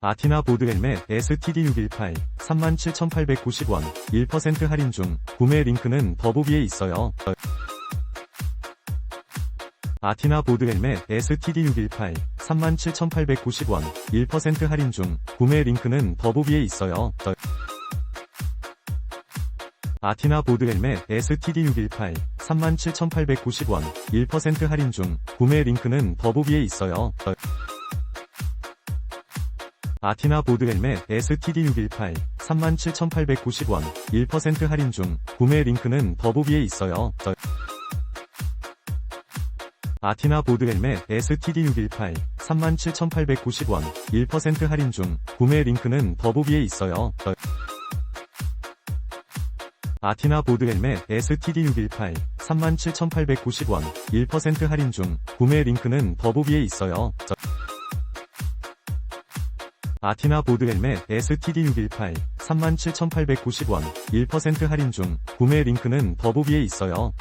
아티나 보드 헬멧 STD618 37,890원 1% 할인 중 구매 링크는 더보기에 있어요. 아티나 보드 헬멧 STD618 37,890원 1% 할인 중 구매 링크는 더보기에 있어요. 아티나 보드 헬멧 STD618 37,890원 1% 할인 중 구매 링크는 더보기에 있어요. 아티나 보드 헬멧 STD618 37,890원 1% 할인 중 구매 링크는 더보기에 있어요. 아티나 보드 헬멧 STD618 37,890원 1% 할인 중 구매 링크는 더보기에 있어요. 아티나 보드 헬멧 STD618 37,890원 1% 할인 중 구매 링크는 더보기에 있어요. 아티나 보드 헬멧 STD618 37,890원 1% 할인 중 구매 링크는 더보기에 있어요.